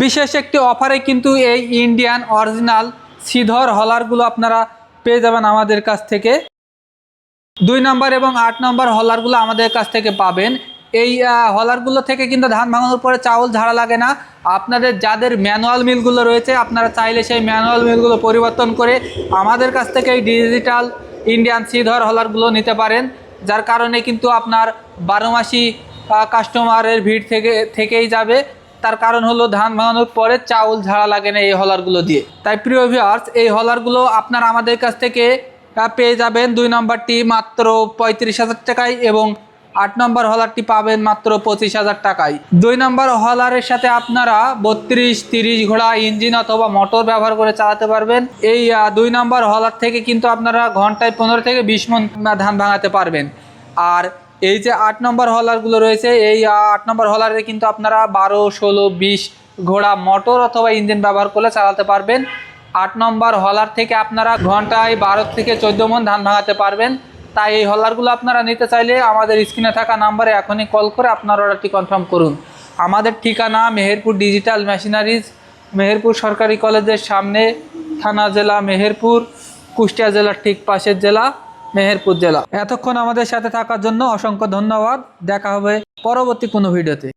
বিশেষ একটি অফারে কিন্তু এই ইন্ডিয়ান অরিজিনাল সিধর হলারগুলো আপনারা পেয়ে যাবেন আমাদের কাছ থেকে। দুই নম্বর এবং আট নম্বর হলারগুলো আমাদের কাছ থেকে পাবেন। এই হলারগুলো থেকে কিন্তু ধান ভাঙানোর পরে চাউল ঝাড়া লাগে না। আপনাদের যাদের ম্যানুয়াল মিলগুলো রয়েছে, আপনারা চাইলে সেই ম্যানুয়াল মিলগুলো পরিবর্তন করে আমাদের কাছ থেকে এই ডিজিটাল ইন্ডিয়ান সিধর হলারগুলো নিতে পারেন। যার কারণে কিন্তু আপনার বারো মাসি কাস্টমারের ভিড় থেকে, থেকেই যাবে। তার কারণ হলো ধান ভাঙানোর পরে চাউল ঝাড়া লাগে না এই হলারগুলো দিয়ে। তাই প্রিয় ভিউয়ার্স এই হলারগুলো আপনারা আমাদের কাছ থেকে পেয়ে যাবেন দুই নম্বরটি মাত্র পঁয়ত্রিশ হাজার টাকায় এবং আট নম্বর হলারটি পাবেন মাত্র পঁচিশ হাজার টাকায়। দুই নম্বর হলারের সাথে আপনারা বত্রিশ, তিরিশ ঘোড়া ইঞ্জিন অথবা মোটর ব্যবহার করে চালাতে পারবেন। এই দুই নম্বর হলার থেকে কিন্তু আপনারা ঘন্টায় পনেরো থেকে বিশ মন ধান ভাঙাতে পারবেন। আর এই যে আট নম্বর হলারগুলো রয়েছে, এই আট নম্বর হলারে কিন্তু আপনারা বারো, ষোলো, বিশ ঘোড়া মোটর অথবা ইঞ্জিন ব্যবহার করলে চালাতে পারবেন। আট নম্বর হলার থেকে আপনারা ঘন্টায় বারো থেকে চোদ্দ মন ধান ভাঙাতে পারবেন। তাই এই হলারগুলো আপনারা নিতে চাইলে আমাদের স্ক্রিনে থাকা নাম্বারে এখনই কল করে আপনার অর্ডারটি কনফার্ম করুন। আমাদের ঠিকানা মেহেরপুর ডিজিটাল মেশিনারিজ, মেহেরপুর সরকারি কলেজের সামনে, থানা জেলা মেহেরপুর, কুষ্টিয়া জেলার ঠিক পাশের জেলা। মেহেরপুর জেলা। এতক্ষণ আমাদের সাথে থাকার জন্য অসংখ্য ধন্যবাদ। দেখা হবে পরবর্তী কোনো ভিডিওতে।